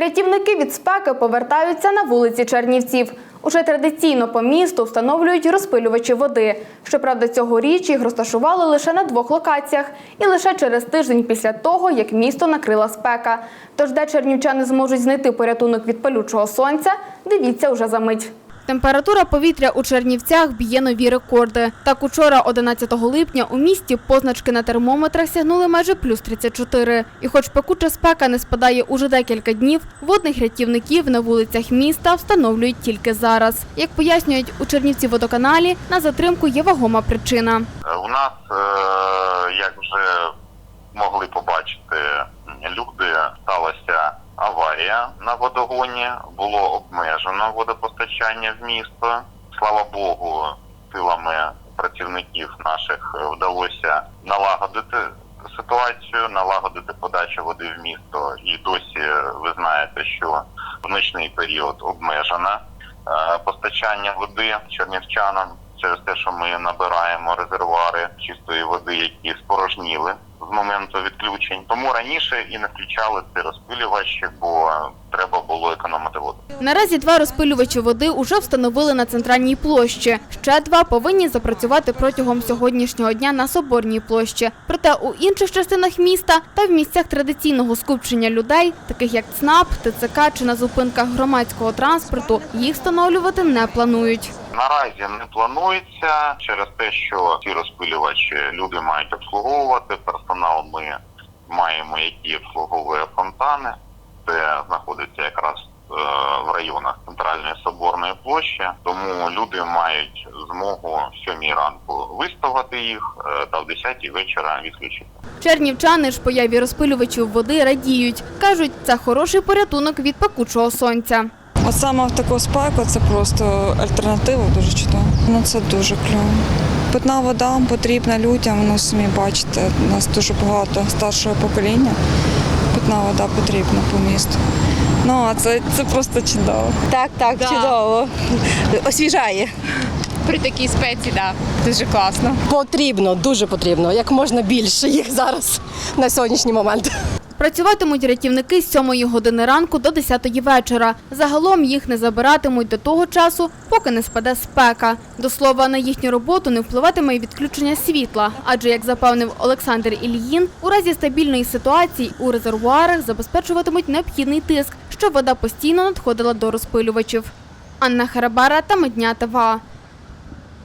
Рятівники від спеки повертаються на вулиці Чернівців. Уже традиційно по місту встановлюють розпилювачі води. Щоправда, цьогоріч їх розташували лише на двох локаціях і лише через тиждень після того, як місто накрила спека. Тож, де чернівчани зможуть знайти порятунок від палючого сонця, дивіться уже за мить. Температура повітря у Чернівцях б'є нові рекорди. Так учора, 11 липня, у місті позначки на термометрах сягнули майже плюс 34. І хоч пекуча спека не спадає уже декілька днів, водних рятівників на вулицях міста встановлюють тільки зараз. Як пояснюють у Чернівці водоканалі, на затримку є вагома причина. Е, У нас, е, як вже могли побачити люди, сталася аварія на водогоні, було обмежено водопостачання в місто. Слава Богу, силами працівників наших вдалося налагодити ситуацію, налагодити подачу води в місто. І досі ви знаєте, що в ночний період обмежено е, постачання води чернівчанам через те, що ми набираємо резервуари чистої води, які спорожніли з моменту відключень. Тому раніше і не включали ці розпилювачі, бо було економити воду. Наразі два розпилювачі води уже встановили на центральній площі. Ще два повинні запрацювати протягом сьогоднішнього дня на Соборній площі. Проте у інших частинах міста та в місцях традиційного скупчення людей, таких як ЦНАП, ТЦК чи на зупинках громадського транспорту, їх встановлювати не планують. Наразі не планується через те, що ці розпилювачі люди мають обслуговувати. Персонал ми маємо, який обслуговує фонтани. Це знаходиться якраз е, в районах центральної соборної площі. Тому люди мають змогу в 7 ранку виставити їх е, та в 10 вечора відключити. Чернівчани ж появі розпилювачів води радіють. Кажуть, це хороший порятунок від пекучого сонця. От саме в таку спеку це просто альтернатива дуже чудова. Ну це дуже кльово. Питна вода потрібна людям, ну самі бачите, у нас дуже багато старшого покоління. Питна вода потрібна по місту. Ну а це, це просто чудово. Так, так, чудово. Освіжає. При такій спеці, да, дуже класно. Потрібно, дуже потрібно. Як можна більше їх зараз на сьогоднішній момент. Працюватимуть рятівники з 7 години ранку до 10 вечора. Загалом їх не забиратимуть до того часу, поки не спаде спека. До слова, на їхню роботу не впливатиме й відключення світла, адже, як запевнив Олександр Ільїн, у разі стабільної ситуації у резервуарах забезпечуватимуть необхідний тиск, щоб вода постійно надходила до розпилювачів. Анна Харабара та Медня ТВА.